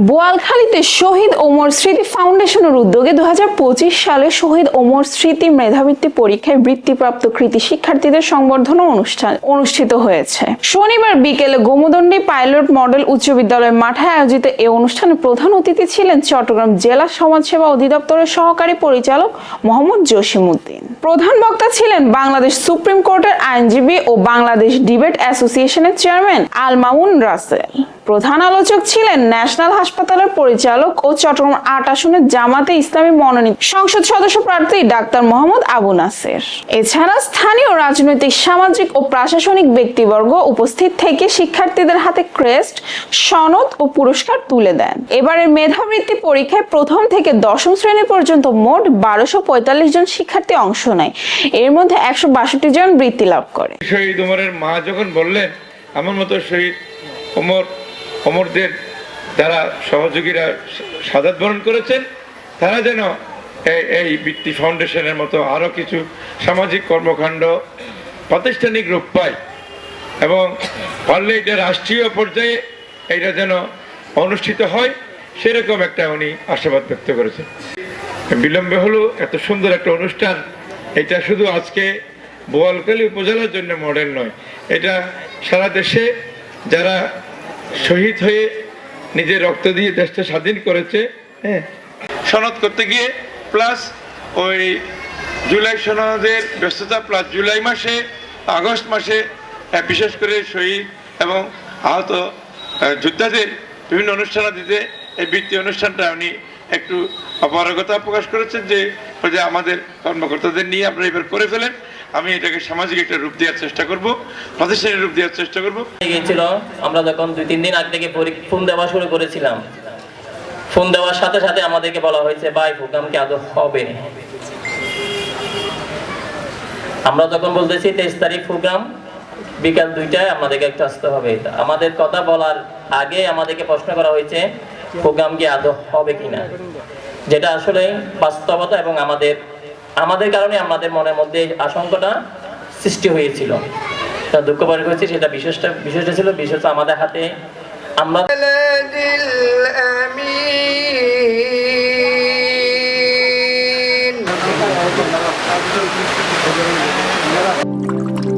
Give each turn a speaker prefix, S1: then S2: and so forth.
S1: বোয়ালখালীতে শহীদ ওমর স্মৃতি ফাউন্ডেশনের উদ্যোগে দু হাজার পঁচিশ সালে শহীদ ওমর স্মৃতি মেধাবৃত্তি পরীক্ষায় বৃত্তিপ্রাপ্ত কৃতি শিক্ষার্থীদের সংবর্ধনা অনুষ্ঠান অনুষ্ঠিত হয়েছে। শনিবার বিকেলে গোমদণ্ডী পাইলট মডেল উচ্চ বিদ্যালয়ের মাঠে আয়োজিত এই অনুষ্ঠানে প্রধান অতিথি ছিলেন চট্টগ্রাম জেলা সমাজসেবা অধিদপ্তরের সহকারী পরিচালক মোহাম্মদ জসিম উদ্দিন প্রধান বক্তা ছিলেন বাংলাদেশ সুপ্রিম কোর্টের আইনজীবী ও বাংলাদেশ ডিবেট অ্যাসোসিয়েশনের চেয়ারম্যান আল মামুন রাসেল। প্রধান আলোচক ছিলেন ন্যাশনাল হাসপাতালের পরিচালক ও চট্টগ্রাম আট আসনের জামাতে ইসলামী মনোনীত সংসদ সদস্য প্রার্থী ডাক্তার মোহাম্মদ আবু নাসের। এছাড়া স্থানীয় রাজনৈতিক, সামাজিক ও প্রশাসনিক ব্যক্তিবর্গ উপস্থিত থেকে শিক্ষার্থীদের হাতে ক্রেস্ট, সনদ ও পুরস্কার তুলে দেন। এবারের মেধাবৃত্তি পরীক্ষায় প্রথম থেকে দশম শ্রেণি পর্যন্ত মোট বারোশো জন শিক্ষার্থী অংশ নেয় এর মধ্যে একশো বাষট্টি জন বৃত্তি লাভ করে।
S2: শহীদ উমরের মা যখন বললেন, আমার মতো শহীদ ওমর ওমরদের যারা সহযোগীরা সাদাত বরণ করেছেন, তারা যেন এই এই বৃত্তি ফাউন্ডেশনের মতো আরও কিছু সামাজিক কর্মকাণ্ড প্রাতিষ্ঠানিক রূপ পায় এবং পারলে এটা রাষ্ট্রীয় পর্যায়ে এটা যেন অনুষ্ঠিত হয়, সেরকম একটা উনি আশাবাদ ব্যক্ত করেছেন। বিলম্বে হলো, এত সুন্দর একটা অনুষ্ঠান এটা শুধু আজকে বোয়ালখালী উপজেলার জন্য মডেল নয়, এটা সারা দেশে যারা শহীদ হয়ে নিজের রক্ত দিয়ে দেশটা স্বাধীন করেছে হ্যাঁ সনদ করতে গিয়ে প্লাস ওই জুলাই সনদের ব্যস্ততা প্লাস জুলাই মাসে, আগস্ট মাসে বিশেষ করে শহীদ এবং আহত যোদ্ধাদের বিভিন্ন অনুষ্ঠান দিতে এই বৃত্তি অনুষ্ঠানটা উনি একটু অপারগতা প্রকাশ করেছেন যে আমাদের কর্মকর্তাদের নিয়ে আপনারা এবার করে ফেলেন। আমি এটাকে সামাজিক একটা রূপ দেওয়ার চেষ্টা করব, প্রতিষ্ঠানের রূপ দেওয়ার চেষ্টা করব।
S3: গিয়েছিল, আমরা যখন দুই, তিন দিন আগ থেকে ফোন দেওয়া শুরু করেছিলাম। ফোন দেওয়ার সাথে সাথে আমাদেরকে বলা হয়েছে, ভাই প্রোগ্রাম কি আদৌ হবে আমরা যখন বলতেছি, তেইশ তারিখ প্রোগ্রাম বিকাল দুইটায় আমাদেরকে একটু আসতে হবে। আমাদের কথা বলার আগে আমাদেরকে প্রশ্ন করা হয়েছে প্রোগ্রাম আদৌ হবে কিনা যেটা আসলে বাস্তবতা এবং আমাদের আমাদের কারণে আমাদের মনের মধ্যে আশঙ্কাটা সৃষ্টি হয়েছিল দুঃখ প্রকাশ করেছি, সেটা বিশেষটা বিশেষটা ছিল বিশেষ আমাদের হাতে আমরা
S4: Thank you.